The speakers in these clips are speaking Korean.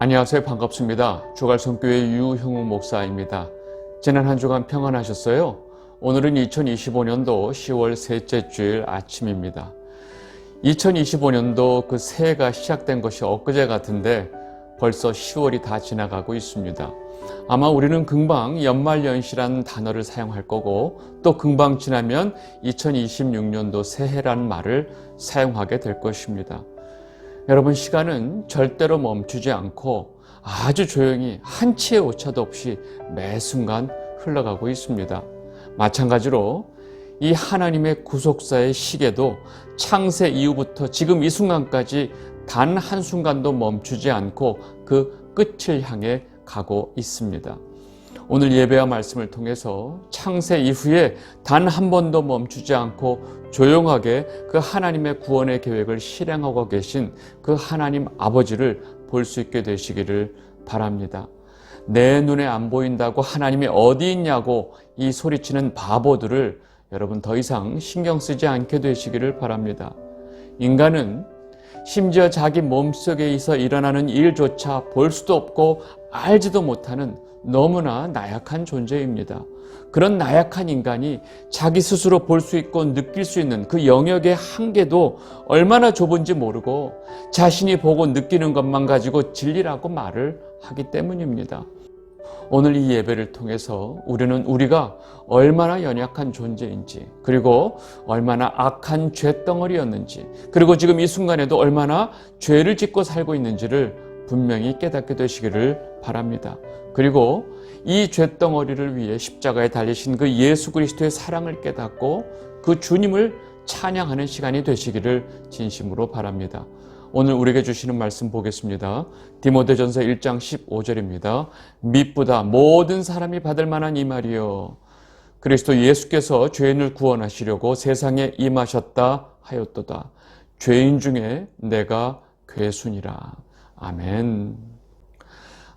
안녕하세요. 반갑습니다. 주갈성교회 유형우 목사입니다. 지난 한 주간 평안하셨어요? 오늘은 2025년도 10월 셋째 주일 아침입니다. 2025년도 그 새해가 시작된 것이 엊그제 같은데 벌써 10월이 다 지나가고 있습니다. 아마 우리는 금방 연말연시라는 단어를 사용할 거고 또 금방 지나면 2026년도 새해라는 말을 사용하게 될 것입니다. 여러분 시간은 절대로 멈추지 않고 아주 조용히 한치의 오차도 없이 매 순간 흘러가고 있습니다. 마찬가지로 이 하나님의 구속사의 시계도 창세 이후부터 지금 이 순간까지 단 한순간도 멈추지 않고 그 끝을 향해 가고 있습니다. 오늘 예배와 말씀을 통해서 창세 이후에 단 한 번도 멈추지 않고 조용하게 그 하나님의 구원의 계획을 실행하고 계신 그 하나님 아버지를 볼 수 있게 되시기를 바랍니다. 내 눈에 안 보인다고 하나님이 어디 있냐고 이 소리치는 바보들을 여러분 더 이상 신경 쓰지 않게 되시기를 바랍니다. 인간은 심지어 자기 몸속에 있어 일어나는 일조차 볼 수도 없고 알지도 못하는 너무나 나약한 존재입니다. 그런 나약한 인간이 자기 스스로 볼 수 있고 느낄 수 있는 그 영역의 한계도 얼마나 좁은지 모르고 자신이 보고 느끼는 것만 가지고 진리라고 말을 하기 때문입니다. 오늘 이 예배를 통해서 우리는 우리가 얼마나 연약한 존재인지, 그리고 얼마나 악한 죄덩어리였는지, 그리고 지금 이 순간에도 얼마나 죄를 짓고 살고 있는지를 분명히 깨닫게 되시기를 바랍니다. 그리고 이 죄덩어리를 위해 십자가에 달리신 그 예수 그리스도의 사랑을 깨닫고 그 주님을 찬양하는 시간이 되시기를 진심으로 바랍니다. 오늘 우리에게 주시는 말씀 보겠습니다. 디모데전서 1장 15절입니다. 믿보다 모든 사람이 받을 만한 이 말이요. 그리스도 예수께서 죄인을 구원하시려고 세상에 임하셨다 하였도다. 죄인 중에 내가 괴순이라. 아멘.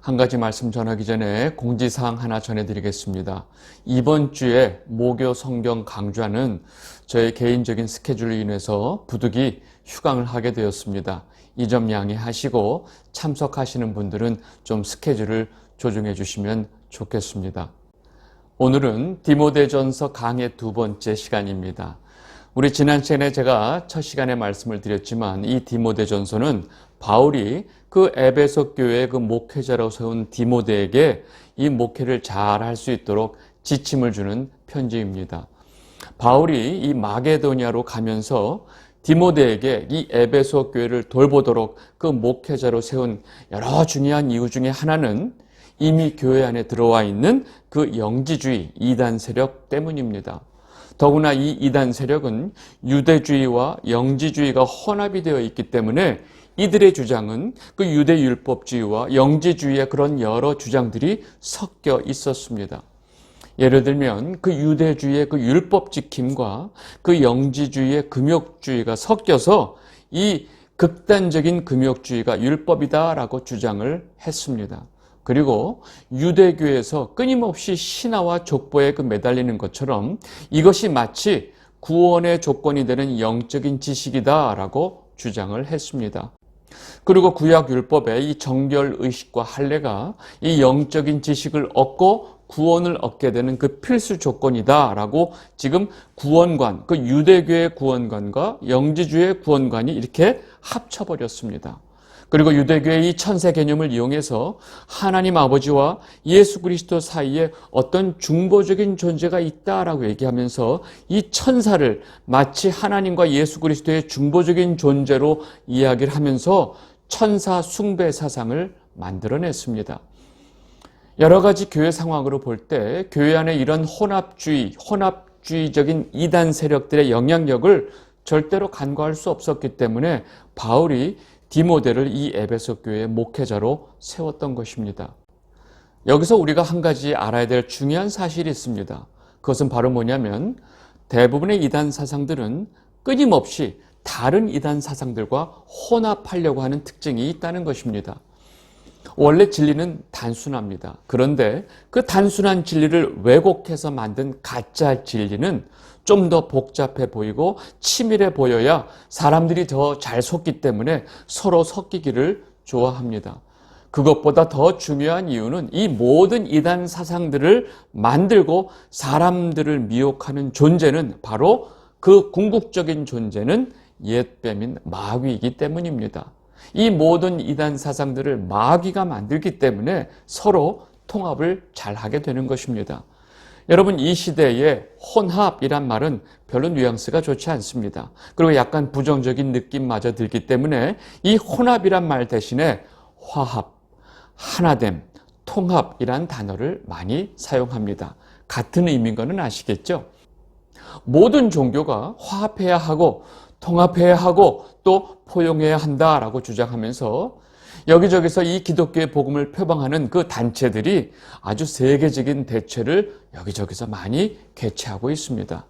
한 가지 말씀 전하기 전에 공지사항 하나 전해드리겠습니다. 이번 주에 모교 성경 강좌는 저의 개인적인 스케줄로 인해서 부득이 휴강을 하게 되었습니다. 이 점 양해하시고 참석하시는 분들은 좀 스케줄을 조정해 주시면 좋겠습니다. 오늘은 디모데전서 강의 두 번째 시간입니다. 우리 지난 시간에 제가 첫 시간에 말씀을 드렸지만 이 디모데전서는 바울이 그 에베소 교회의 그 목회자로 세운 디모데에게 이 목회를 잘 할 수 있도록 지침을 주는 편지입니다. 바울이 이 마게도니아로 가면서 디모데에게 이 에베소 교회를 돌보도록 그 목회자로 세운 여러 중요한 이유 중에 하나는 이미 교회 안에 들어와 있는 그 영지주의 이단 세력 때문입니다. 더구나 이 이단 세력은 유대주의와 영지주의가 혼합이 되어 있기 때문에 이들의 주장은 그 유대 율법주의와 영지주의의 그런 여러 주장들이 섞여 있었습니다. 예를 들면 그 유대주의의 그 율법 지킴과 그 영지주의의 금욕주의가 섞여서 이 극단적인 금욕주의가 율법이다라고 주장을 했습니다. 그리고 유대교에서 끊임없이 신화와 족보에 그 매달리는 것처럼 이것이 마치 구원의 조건이 되는 영적인 지식이다라고 주장을 했습니다. 그리고 구약 율법에 이 정결 의식과 할례가 이 영적인 지식을 얻고 구원을 얻게 되는 그 필수 조건이다라고 지금 구원관, 그 유대교의 구원관과 영지주의 구원관이 이렇게 합쳐버렸습니다. 그리고 유대교의 이 천세 개념을 이용해서 하나님 아버지와 예수 그리스도 사이에 어떤 중보적인 존재가 있다라고 얘기하면서 이 천사를 마치 하나님과 예수 그리스도의 중보적인 존재로 이야기를 하면서 천사 숭배 사상을 만들어냈습니다. 여러 가지 교회 상황으로 볼 때 교회 안에 이런 혼합주의, 혼합주의적인 이단 세력들의 영향력을 절대로 간과할 수 없었기 때문에 바울이 디모데를 이 에베소 교회의 목회자로 세웠던 것입니다. 여기서 우리가 한 가지 알아야 될 중요한 사실이 있습니다. 그것은 바로 뭐냐면 대부분의 이단 사상들은 끊임없이 다른 이단 사상들과 혼합하려고 하는 특징이 있다는 것입니다. 원래 진리는 단순합니다. 그런데 그 단순한 진리를 왜곡해서 만든 가짜 진리는 좀 더 복잡해 보이고 치밀해 보여야 사람들이 더 잘 속기 때문에 서로 섞이기를 좋아합니다. 그것보다 더 중요한 이유는 이 모든 이단 사상들을 만들고 사람들을 미혹하는 존재는 바로 그 궁극적인 존재는 옛뱀인 마귀이기 때문입니다. 이 모든 이단 사상들을 마귀가 만들기 때문에 서로 통합을 잘 하게 되는 것입니다. 여러분, 이 시대에 혼합이란 말은 별로 뉘앙스가 좋지 않습니다. 그리고 약간 부정적인 느낌마저 들기 때문에 이 혼합이란 말 대신에 화합, 하나됨, 통합이란 단어를 많이 사용합니다. 같은 의미인 거는 아시겠죠? 모든 종교가 화합해야 하고 통합해야 하고 또 포용해야 한다라고 주장하면서 여기저기서 이 기독교의 복음을 표방하는 그 단체들이 아주 세계적인 대체를 여기저기서 많이 개최하고 있습니다.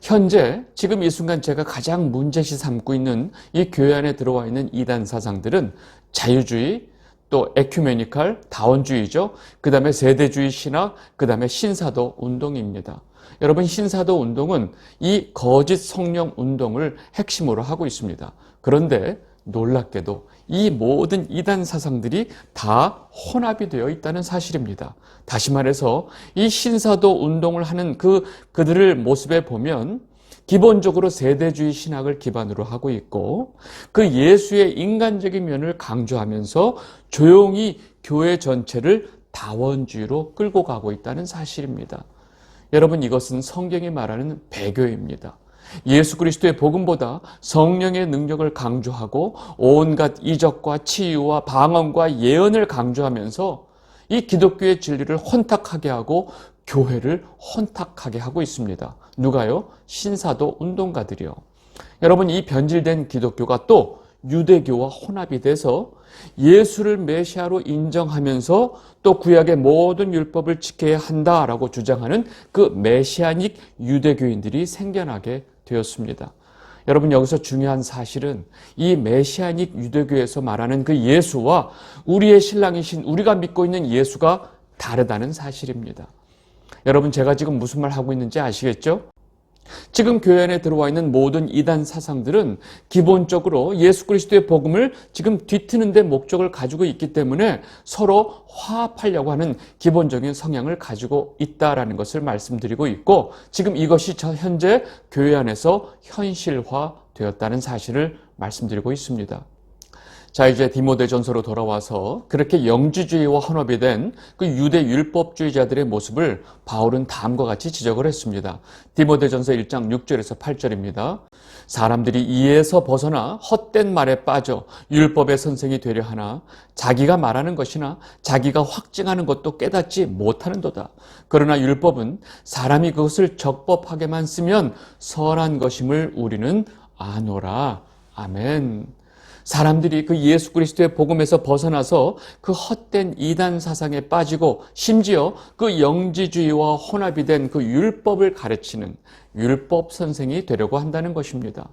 현재 지금 이 순간 제가 가장 문제시 삼고 있는 이 교회 안에 들어와 있는 이단 사상들은 자유주의, 또 에큐메니칼, 다원주의죠. 그 다음에 세대주의 신학, 그 다음에 신사도 운동입니다. 여러분 신사도 운동은 이 거짓 성령 운동을 핵심으로 하고 있습니다. 그런데 놀랍게도 이 모든 이단 사상들이 다 혼합이 되어 있다는 사실입니다. 다시 말해서 이 신사도 운동을 하는 그 그들을 모습에 보면 기본적으로 세대주의 신학을 기반으로 하고 있고 그 예수의 인간적인 면을 강조하면서 조용히 교회 전체를 다원주의로 끌고 가고 있다는 사실입니다. 여러분 이것은 성경이 말하는 배교입니다. 예수 그리스도의 복음보다 성령의 능력을 강조하고 온갖 이적과 치유와 방언과 예언을 강조하면서 이 기독교의 진리를 혼탁하게 하고 교회를 혼탁하게 하고 있습니다. 누가요? 신사도 운동가들이요. 여러분 이 변질된 기독교가 또 유대교와 혼합이 돼서 예수를 메시아로 인정하면서 또 구약의 모든 율법을 지켜야 한다라고 주장하는 그 메시아닉 유대교인들이 생겨나게 되었습니다. 여러분 여기서 중요한 사실은 이 메시아닉 유대교에서 말하는 그 예수와 우리의 신랑이신 우리가 믿고 있는 예수가 다르다는 사실입니다. 여러분 제가 지금 무슨 말 하고 있는지 아시겠죠? 지금 교회 안에 들어와 있는 모든 이단 사상들은 기본적으로 예수 그리스도의 복음을 지금 뒤트는 데 목적을 가지고 있기 때문에 서로 화합하려고 하는 기본적인 성향을 가지고 있다라는 것을 말씀드리고 있고 지금 이것이 현재 교회 안에서 현실화 되었다는 사실을 말씀드리고 있습니다. 자, 이제 디모데 전서로 돌아와서 그렇게 영지주의와 혼합이 된 그 유대 율법주의자들의 모습을 바울은 다음과 같이 지적을 했습니다. 디모데 전서 1장 6절에서 8절입니다. 사람들이 이에서 벗어나 헛된 말에 빠져 율법의 선생이 되려 하나 자기가 말하는 것이나 자기가 확증하는 것도 깨닫지 못하는도다. 그러나 율법은 사람이 그것을 적법하게만 쓰면 선한 것임을 우리는 아노라. 아멘. 사람들이 그 예수 그리스도의 복음에서 벗어나서 그 헛된 이단 사상에 빠지고 심지어 그 영지주의와 혼합이 된 그 율법을 가르치는 율법 선생이 되려고 한다는 것입니다.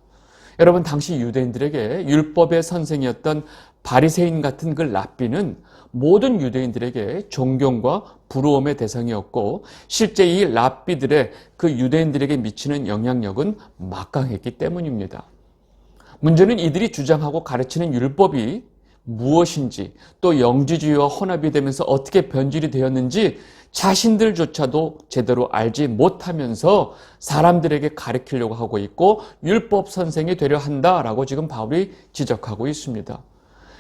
여러분 당시 유대인들에게 율법의 선생이었던 바리새인 같은 그 랍비는 모든 유대인들에게 존경과 부러움의 대상이었고 실제 이 랍비들의 그 유대인들에게 미치는 영향력은 막강했기 때문입니다. 문제는 이들이 주장하고 가르치는 율법이 무엇인지 또 영지주의와 혼합이 되면서 어떻게 변질이 되었는지 자신들조차도 제대로 알지 못하면서 사람들에게 가르치려고 하고 있고 율법 선생이 되려 한다라고 지금 바울이 지적하고 있습니다.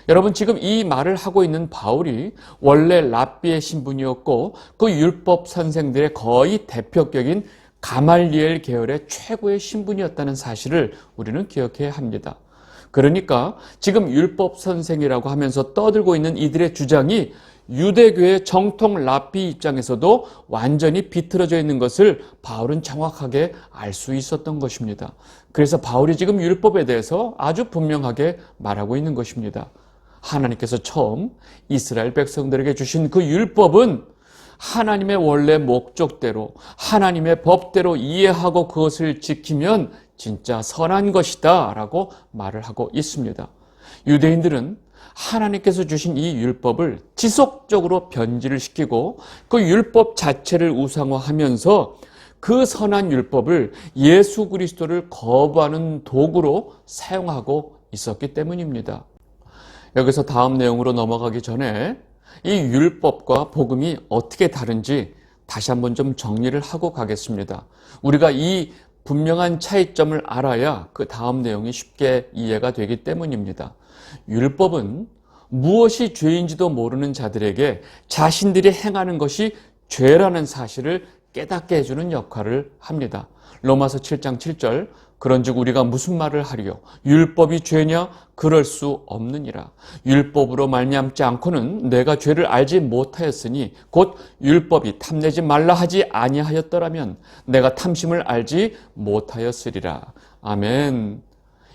여러분 지금 이 말을 하고 있는 바울이 원래 랍비의 신분이었고 그 율법 선생들의 거의 대표격인 가말리엘 계열의 최고의 신분이었다는 사실을 우리는 기억해야 합니다. 그러니까 지금 율법 선생이라고 하면서 떠들고 있는 이들의 주장이 유대교의 정통 랍비 입장에서도 완전히 비틀어져 있는 것을 바울은 정확하게 알 수 있었던 것입니다. 그래서 바울이 지금 율법에 대해서 아주 분명하게 말하고 있는 것입니다. 하나님께서 처음 이스라엘 백성들에게 주신 그 율법은 하나님의 원래 목적대로 하나님의 법대로 이해하고 그것을 지키면 진짜 선한 것이다 라고 말을 하고 있습니다. 유대인들은 하나님께서 주신 이 율법을 지속적으로 변질을 시키고 그 율법 자체를 우상화하면서 그 선한 율법을 예수 그리스도를 거부하는 도구로 사용하고 있었기 때문입니다. 여기서 다음 내용으로 넘어가기 전에 이 율법과 복음이 어떻게 다른지 다시 한번 좀 정리를 하고 가겠습니다. 우리가 이 분명한 차이점을 알아야 그 다음 내용이 쉽게 이해가 되기 때문입니다. 율법은 무엇이 죄인지도 모르는 자들에게 자신들이 행하는 것이 죄라는 사실을 깨닫게 해주는 역할을 합니다. 로마서 7장 7절 그런즉 우리가 무슨 말을 하리요? 율법이 죄냐? 그럴 수 없느니라. 율법으로 말미암지 않고는 내가 죄를 알지 못하였으니 곧 율법이 탐내지 말라 하지 아니하였더라면 내가 탐심을 알지 못하였으리라. 아멘.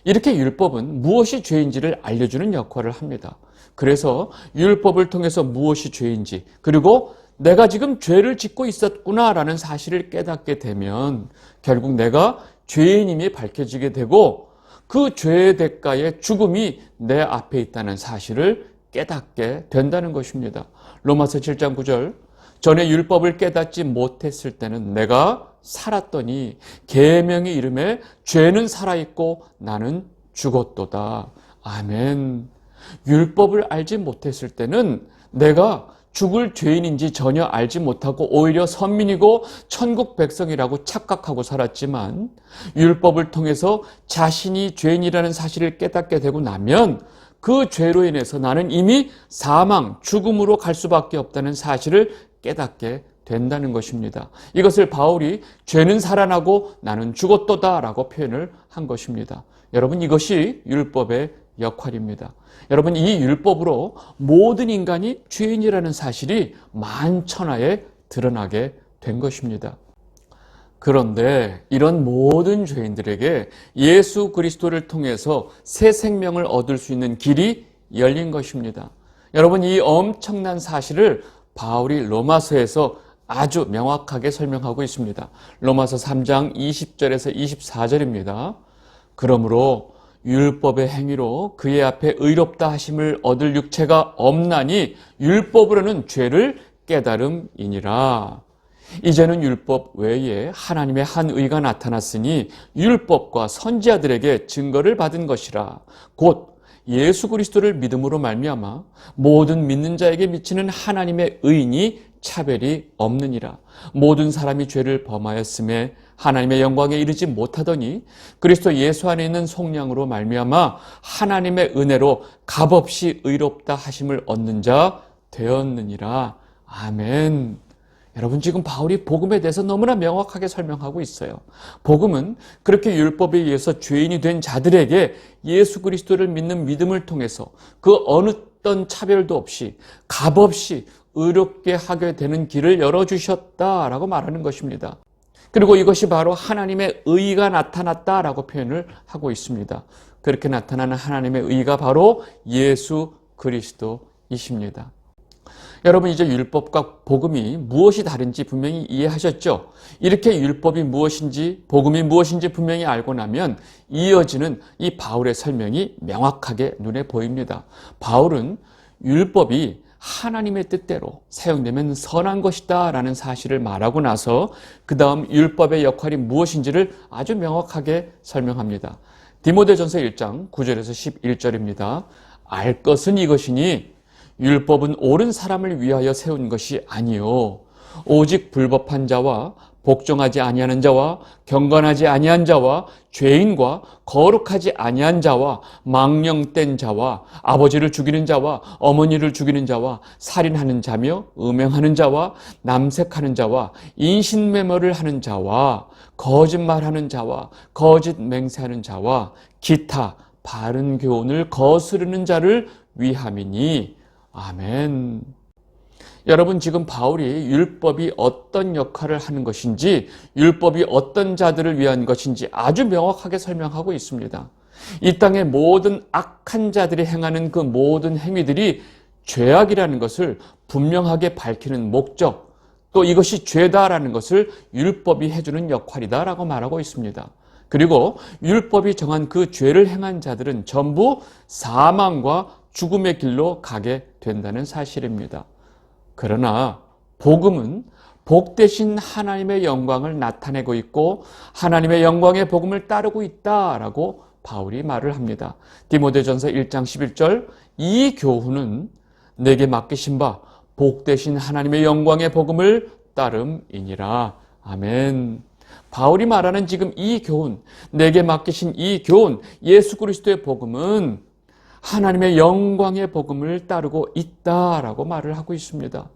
이렇게 율법은 무엇이 죄인지를 알려주는 역할을 합니다. 그래서 율법을 통해서 무엇이 죄인지 그리고 내가 지금 죄를 짓고 있었구나라는 사실을 깨닫게 되면 결국 내가 죄인임이 밝혀지게 되고 그 죄의 대가의 죽음이 내 앞에 있다는 사실을 깨닫게 된다는 것입니다. 로마서 7장 9절 전에 율법을 깨닫지 못했을 때는 내가 살았더니 계명의 이름에 죄는 살아 있고 나는 죽었도다. 아멘. 율법을 알지 못했을 때는 내가 죽을 죄인인지 전혀 알지 못하고 오히려 선민이고 천국 백성이라고 착각하고 살았지만 율법을 통해서 자신이 죄인이라는 사실을 깨닫게 되고 나면 그 죄로 인해서 나는 이미 사망, 죽음으로 갈 수밖에 없다는 사실을 깨닫게 된다는 것입니다. 이것을 바울이 죄는 살아나고 나는 죽었도다라고 표현을 한 것입니다. 여러분 이것이 율법의 역할입니다. 여러분 이 율법으로 모든 인간이 죄인이라는 사실이 만천하에 드러나게 된 것입니다. 그런데 이런 모든 죄인들에게 예수 그리스도를 통해서 새 생명을 얻을 수 있는 길이 열린 것입니다. 여러분 이 엄청난 사실을 바울이 로마서에서 아주 명확하게 설명하고 있습니다. 로마서 3장 20절에서 24절입니다. 그러므로 율법의 행위로 그의 앞에 의롭다 하심을 얻을 육체가 없나니 율법으로는 죄를 깨달음이니라. 이제는 율법 외에 하나님의 한 의가 나타났으니 율법과 선지자들에게 증거를 받은 것이라. 곧 예수 그리스도를 믿음으로 말미암아 모든 믿는 자에게 미치는 하나님의 의인이 차별이 없느니라. 모든 사람이 죄를 범하였음에 하나님의 영광에 이르지 못하더니 그리스도 예수 안에 있는 속량으로 말미암아 하나님의 은혜로 값없이 의롭다 하심을 얻는 자 되었느니라. 아멘. 여러분 지금 바울이 복음에 대해서 너무나 명확하게 설명하고 있어요. 복음은 그렇게 율법에 의해서 죄인이 된 자들에게 예수 그리스도를 믿는 믿음을 통해서 그 어느 어떤 차별도 없이 값없이 의롭게 하게 되는 길을 열어주셨다라고 말하는 것입니다. 그리고 이것이 바로 하나님의 의가 나타났다라고 표현을 하고 있습니다. 그렇게 나타나는 하나님의 의가 바로 예수 그리스도이십니다. 여러분 이제 율법과 복음이 무엇이 다른지 분명히 이해하셨죠? 이렇게 율법이 무엇인지 복음이 무엇인지 분명히 알고 나면 이어지는 이 바울의 설명이 명확하게 눈에 보입니다. 바울은 율법이 하나님의 뜻대로 사용되면 선한 것이다 라는 사실을 말하고 나서 그 다음 율법의 역할이 무엇인지를 아주 명확하게 설명합니다. 디모데전서 1장 9절에서 11절입니다. 알 것은 이것이니 율법은 옳은 사람을 위하여 세운 것이 아니요 오직 불법한 자와 복종하지 아니하는 자와 경건하지 아니한 자와 죄인과 거룩하지 아니한 자와 망령된 자와 아버지를 죽이는 자와 어머니를 죽이는 자와 살인하는 자며 음행하는 자와 남색하는 자와 인신매매를 하는 자와 거짓말하는 자와 거짓 맹세하는 자와 기타 바른 교훈을 거스르는 자를 위함이니 아멘. 여러분 지금 바울이 율법이 어떤 역할을 하는 것인지 율법이 어떤 자들을 위한 것인지 아주 명확하게 설명하고 있습니다. 이 땅의 모든 악한 자들이 행하는 그 모든 행위들이 죄악이라는 것을 분명하게 밝히는 목적 또 이것이 죄다라는 것을 율법이 해주는 역할이다라고 말하고 있습니다. 그리고 율법이 정한 그 죄를 행한 자들은 전부 사망과 죽음의 길로 가게 된다는 사실입니다. 그러나 복음은 복 대신 하나님의 영광을 나타내고 있고 하나님의 영광의 복음을 따르고 있다라고 바울이 말을 합니다. 디모데전서 1장 11절 이 교훈은 내게 맡기신 바 복되신 하나님의 영광의 복음을 따름이니라. 아멘. 바울이 말하는 지금 이 교훈, 내게 맡기신 이 교훈, 예수 그리스도의 복음은 하나님의 영광의 복음을 따르고 있다라고 말을 하고 있습니다.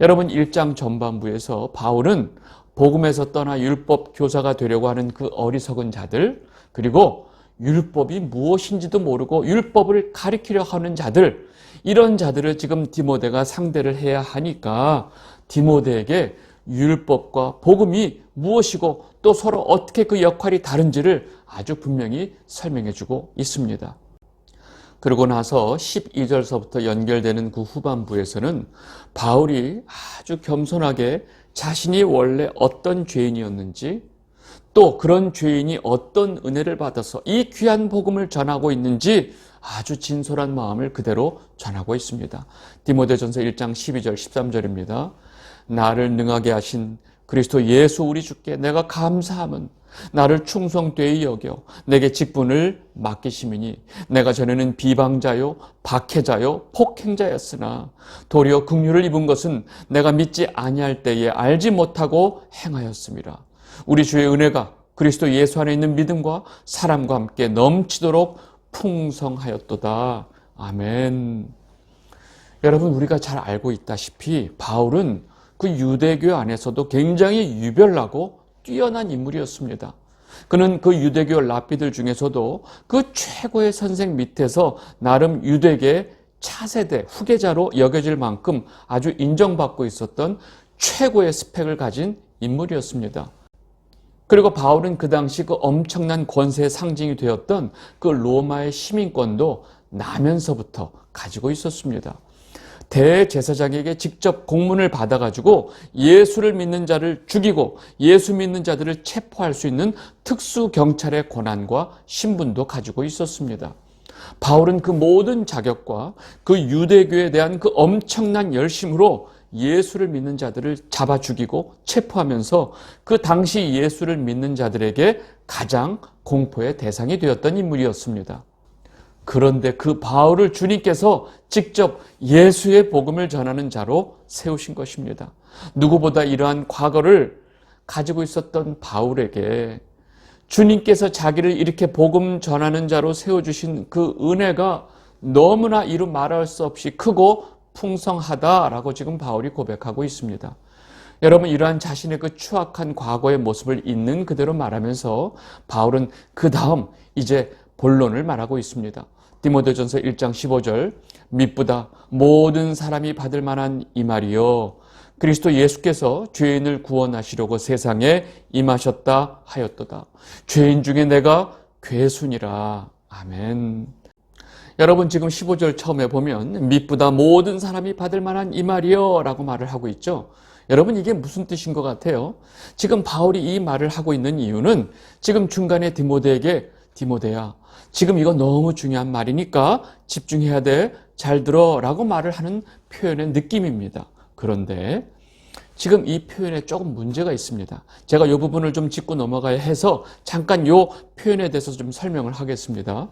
여러분 1장 전반부에서 바울은 복음에서 떠나 율법 교사가 되려고 하는 그 어리석은 자들 그리고 율법이 무엇인지도 모르고 율법을 가리키려 하는 자들 이런 자들을 지금 디모데가 상대를 해야 하니까 디모데에게 율법과 복음이 무엇이고 또 서로 어떻게 그 역할이 다른지를 아주 분명히 설명해 주고 있습니다. 그러고 나서 12절서부터 연결되는 그 후반부에서는 바울이 아주 겸손하게 자신이 원래 어떤 죄인이었는지 또 그런 죄인이 어떤 은혜를 받아서 이 귀한 복음을 전하고 있는지 아주 진솔한 마음을 그대로 전하고 있습니다. 디모데전서 1장 12절 13절입니다. 나를 능하게 하신 그리스도 예수 우리 주께 내가 감사함은 나를 충성되이 여겨 내게 직분을 맡기심이니 내가 전에는 비방자요 박해자요 폭행자였으나 도리어 긍휼을 입은 것은 내가 믿지 아니할 때에 알지 못하고 행하였습니다. 우리 주의 은혜가 그리스도 예수 안에 있는 믿음과 사람과 함께 넘치도록 풍성하였도다. 아멘. 여러분 우리가 잘 알고 있다시피 바울은 그 유대교 안에서도 굉장히 유별나고 뛰어난 인물이었습니다. 그는 그 유대교 랍비들 중에서도 그 최고의 선생 밑에서 나름 유대계 차세대 후계자로 여겨질 만큼 아주 인정받고 있었던 최고의 스펙을 가진 인물이었습니다. 그리고 바울은 그 당시 그 엄청난 권세의 상징이 되었던 그 로마의 시민권도 나면서부터 가지고 있었습니다. 대제사장에게 직접 공문을 받아가지고 예수를 믿는 자를 죽이고 예수 믿는 자들을 체포할 수 있는 특수 경찰의 권한과 신분도 가지고 있었습니다. 바울은 그 모든 자격과 그 유대교에 대한 그 엄청난 열심으로 예수를 믿는 자들을 잡아 죽이고 체포하면서 그 당시 예수를 믿는 자들에게 가장 공포의 대상이 되었던 인물이었습니다. 그런데 그 바울을 주님께서 직접 예수의 복음을 전하는 자로 세우신 것입니다. 누구보다 이러한 과거를 가지고 있었던 바울에게 주님께서 자기를 이렇게 복음 전하는 자로 세워주신 그 은혜가 너무나 이루 말할 수 없이 크고 풍성하다라고 지금 바울이 고백하고 있습니다. 여러분 이러한 자신의 그 추악한 과거의 모습을 있는 그대로 말하면서 바울은 그 다음 이제 본론을 말하고 있습니다. 디모데전서 1장 15절 밑보다 모든 사람이 받을 만한 이 말이요 그리스도 예수께서 죄인을 구원하시려고 세상에 임하셨다 하였도다. 죄인 중에 내가 괴순이라. 아멘. 여러분 지금 15절 처음에 보면 밑보다 모든 사람이 받을 만한 이 말이요 라고 말을 하고 있죠. 여러분 이게 무슨 뜻인 것 같아요? 지금 바울이 이 말을 하고 있는 이유는 지금 중간에 디모데에게 디모데야 지금 이거 너무 중요한 말이니까 집중해야 돼. 잘 들어. 라고 말을 하는 표현의 느낌입니다. 그런데 지금 이 표현에 조금 문제가 있습니다. 제가 이 부분을 좀 짚고 넘어가야 해서 잠깐 이 표현에 대해서 좀 설명을 하겠습니다.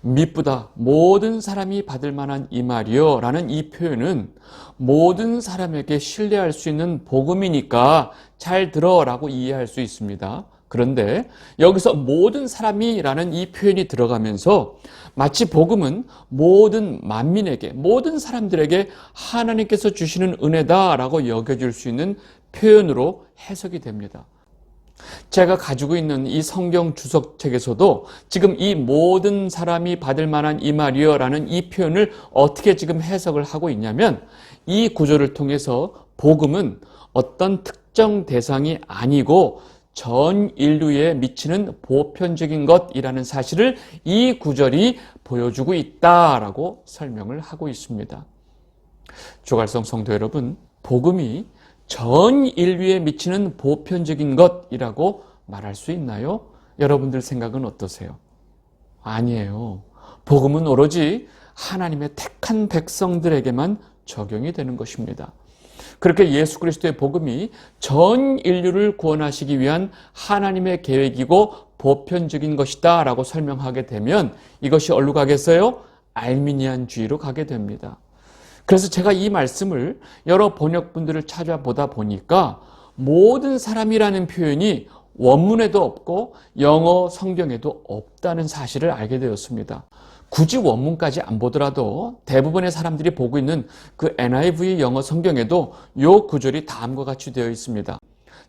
미쁘다. 모든 사람이 받을 만한 이 말이요. 라는 이 표현은 모든 사람에게 신뢰할 수 있는 복음이니까 잘 들어. 라고 이해할 수 있습니다. 그런데 여기서 모든 사람이라는 이 표현이 들어가면서 마치 복음은 모든 만민에게, 모든 사람들에게 하나님께서 주시는 은혜다라고 여겨질 수 있는 표현으로 해석이 됩니다. 제가 가지고 있는 이 성경 주석책에서도 지금 이 모든 사람이 받을 만한 이 말이여라는 이 표현을 어떻게 지금 해석을 하고 있냐면 이 구조를 통해서 복음은 어떤 특정 대상이 아니고 전 인류에 미치는 보편적인 것이라는 사실을 이 구절이 보여주고 있다라고 설명을 하고 있습니다. 조갈성 성도 여러분, 복음이 전 인류에 미치는 보편적인 것이라고 말할 수 있나요? 여러분들 생각은 어떠세요? 아니에요. 복음은 오로지 하나님의 택한 백성들에게만 적용이 되는 것입니다. 그렇게 예수 그리스도의 복음이 전 인류를 구원하시기 위한 하나님의 계획이고 보편적인 것이다 라고 설명하게 되면 이것이 어디로 가겠어요? 알미니안주의로 가게 됩니다. 그래서 제가 이 말씀을 여러 번역분들을 찾아보다 보니까 모든 사람이라는 표현이 원문에도 없고 영어 성경에도 없다는 사실을 알게 되었습니다. 굳이 원문까지 안 보더라도 대부분의 사람들이 보고 있는 그 NIV 영어 성경에도 요 구절이 다음과 같이 되어 있습니다.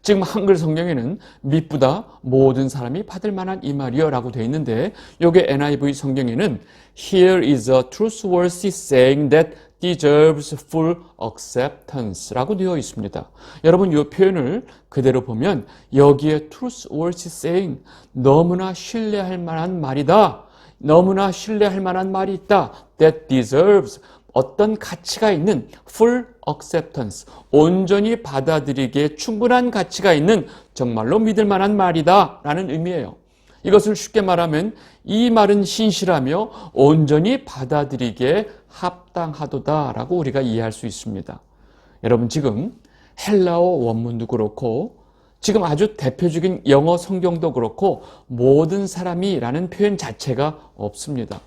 지금 한글 성경에는 밑보다 모든 사람이 받을 만한 이 말이여 라고 되어 있는데 요게 NIV 성경에는 Here is a trustworthy saying that deserves full acceptance 라고 되어 있습니다. 여러분 이 표현을 그대로 보면 여기에 trustworthy saying 너무나 신뢰할 만한 말이다. 너무나 신뢰할 만한 말이 있다. that deserves 어떤 가치가 있는 full acceptance, 온전히 받아들이기에 충분한 가치가 있는 정말로 믿을 만한 말이다 라는 의미예요. 이것을 쉽게 말하면 이 말은 신실하며 온전히 받아들이기에 합당하도다 라고 우리가 이해할 수 있습니다. 여러분 지금 헬라어 원문도 그렇고 지금 아주 대표적인 영어 성경도 그렇고 모든 사람이 라는 표현 자체가 없습니다.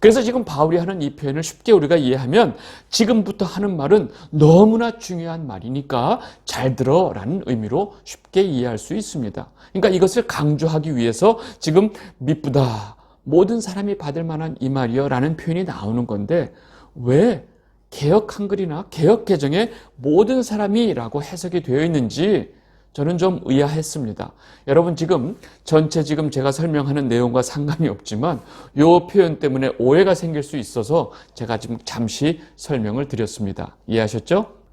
그래서 지금 바울이 하는 이 표현을 쉽게 우리가 이해하면 지금부터 하는 말은 너무나 중요한 말이니까 잘 들어 라는 의미로 쉽게 이해할 수 있습니다. 그러니까 이것을 강조하기 위해서 지금 미쁘다. 모든 사람이 받을 만한 이 말이여 라는 표현이 나오는 건데 왜 개혁 한글이나 개혁 개정에 모든 사람이라고 해석이 되어 있는지 저는 좀 의아했습니다. 여러분 지금 전체 지금 제가 설명하는 내용과 상관이 없지만 이 표현 때문에 오해가 생길 수 있어서 제가 지금 잠시 설명을 드렸습니다. 이해하셨죠?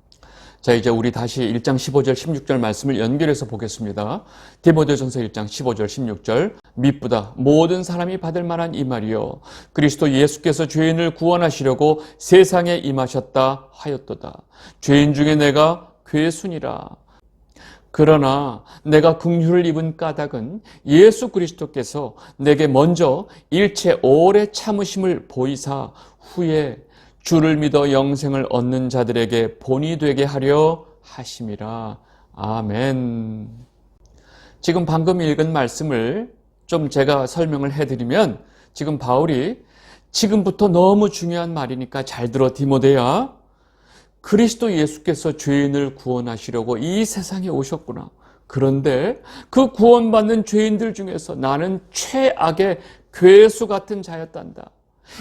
자, 이제 우리 다시 1장 15절 16절 말씀을 연결해서 보겠습니다. 디모데전서 1장 15절 16절 미쁘다 모든 사람이 받을 만한 이 말이요 그리스도 예수께서 죄인을 구원하시려고 세상에 임하셨다 하였도다. 죄인 중에 내가 괴순이라 그러나 내가 긍휼을 입은 까닭은 예수 그리스도께서 내게 먼저 일체 오래 참으심을 보이사 후에 주를 믿어 영생을 얻는 자들에게 본이 되게 하려 하심이라. 아멘. 지금 방금 읽은 말씀을 좀 제가 설명을 해드리면 지금 바울이 지금부터 너무 중요한 말이니까 잘 들어 디모데야. 그리스도 예수께서 죄인을 구원하시려고 이 세상에 오셨구나. 그런데 그 구원받는 죄인들 중에서 나는 최악의 괴수 같은 자였단다.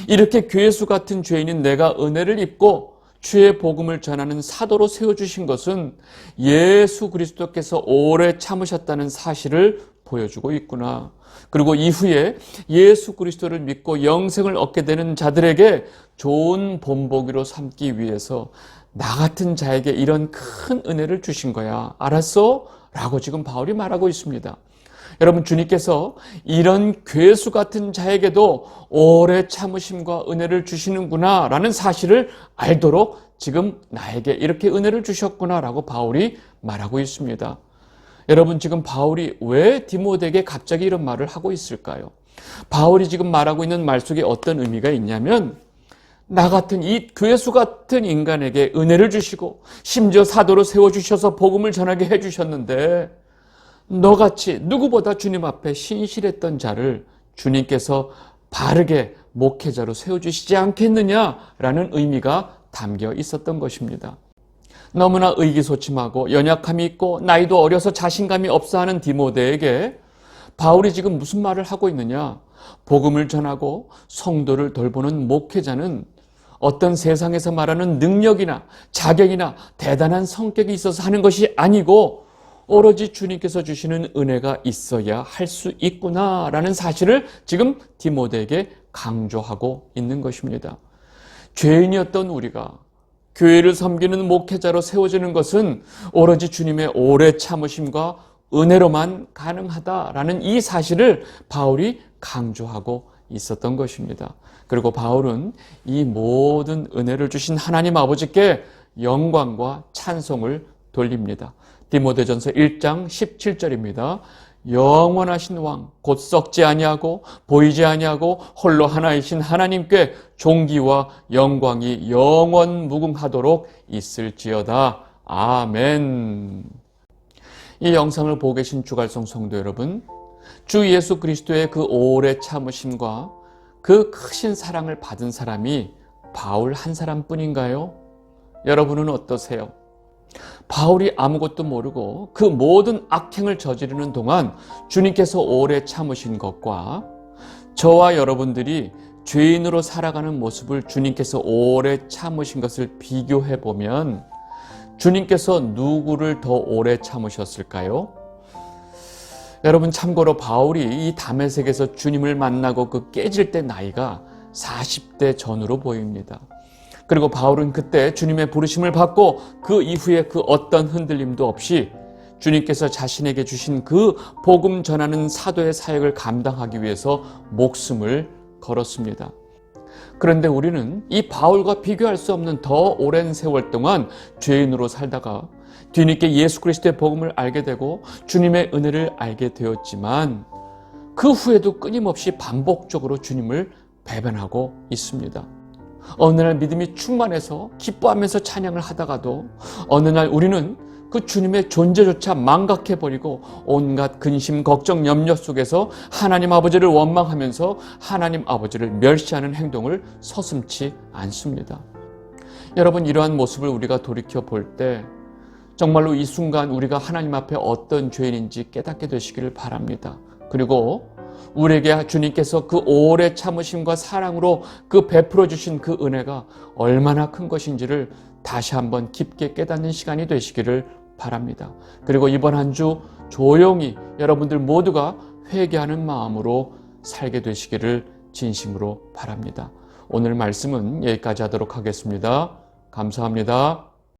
이렇게 괴수 같은 죄인인 내가 은혜를 입고 주의 복음을 전하는 사도로 세워주신 것은 예수 그리스도께서 오래 참으셨다는 사실을 보여주고 있구나. 그리고 이후에 예수 그리스도를 믿고 영생을 얻게 되는 자들에게 좋은 본보기로 삼기 위해서 나 같은 자에게 이런 큰 은혜를 주신 거야. 알았어? 라고 지금 바울이 말하고 있습니다. 여러분, 주님께서 이런 괴수 같은 자에게도 오래 참으심과 은혜를 주시는구나 라는 사실을 알도록 지금 나에게 이렇게 은혜를 주셨구나 라고 바울이 말하고 있습니다. 여러분, 지금 바울이 왜 디모데에게 갑자기 이런 말을 하고 있을까요? 바울이 지금 말하고 있는 말 속에 어떤 의미가 있냐면 나 같은 이 괴수 같은 인간에게 은혜를 주시고 심지어 사도로 세워 주셔서 복음을 전하게 해 주셨는데 너같이 누구보다 주님 앞에 신실했던 자를 주님께서 바르게 목회자로 세워 주시지 않겠느냐라는 의미가 담겨 있었던 것입니다. 너무나 의기소침하고 연약함이 있고 나이도 어려서 자신감이 없어 하는 디모데에게 바울이 지금 무슨 말을 하고 있느냐? 복음을 전하고 성도를 돌보는 목회자는 어떤 세상에서 말하는 능력이나 자격이나 대단한 성격이 있어서 하는 것이 아니고 오로지 주님께서 주시는 은혜가 있어야 할 수 있구나라는 사실을 지금 디모데에게 강조하고 있는 것입니다. 죄인이었던 우리가 교회를 섬기는 목회자로 세워지는 것은 오로지 주님의 오래 참으심과 은혜로만 가능하다라는 이 사실을 바울이 강조하고 있었던 것입니다. 그리고 바울은 이 모든 은혜를 주신 하나님 아버지께 영광과 찬송을 돌립니다. 디모데전서 1장 17절입니다. 영원하신 왕, 곧 썩지 아니하고 보이지 아니하고 홀로 하나이신 하나님께 종기와 영광이 영원 무궁하도록 있을지어다. 아멘. 이 영상을 보고 계신 주갈성 성도 여러분, 주 예수 그리스도의 그 오래 참으심과 그 크신 사랑을 받은 사람이 바울 한 사람 뿐인가요? 여러분은 어떠세요? 바울이 아무것도 모르고 그 모든 악행을 저지르는 동안 주님께서 오래 참으신 것과 저와 여러분들이 죄인으로 살아가는 모습을 주님께서 오래 참으신 것을 비교해 보면 주님께서 누구를 더 오래 참으셨을까요? 여러분 참고로 바울이 이 담에색에서 주님을 만나고 그 깨질 때 나이가 40대 전으로 보입니다. 그리고 바울은 그때 주님의 부르심을 받고 그 이후에 그 어떤 흔들림도 없이 주님께서 자신에게 주신 그 복음 전하는 사도의 사역을 감당하기 위해서 목숨을 걸었습니다. 그런데 우리는 이 바울과 비교할 수 없는 더 오랜 세월 동안 죄인으로 살다가 뒤늦게 예수 그리스도의 복음을 알게 되고 주님의 은혜를 알게 되었지만 그 후에도 끊임없이 반복적으로 주님을 배반하고 있습니다. 어느 날 믿음이 충만해서 기뻐하면서 찬양을 하다가도 어느 날 우리는 그 주님의 존재조차 망각해버리고 온갖 근심, 걱정, 염려 속에서 하나님 아버지를 원망하면서 하나님 아버지를 멸시하는 행동을 서슴치 않습니다. 여러분, 이러한 모습을 우리가 돌이켜 볼 때 정말로 이 순간 우리가 하나님 앞에 어떤 죄인인지 깨닫게 되시기를 바랍니다. 그리고 우리에게 주님께서 그 오래 참으심과 사랑으로 그 베풀어 주신 그 은혜가 얼마나 큰 것인지를 다시 한번 깊게 깨닫는 시간이 되시기를 바랍니다. 그리고 이번 한 주 조용히 여러분들 모두가 회개하는 마음으로 살게 되시기를 진심으로 바랍니다. 오늘 말씀은 여기까지 하도록 하겠습니다. 감사합니다.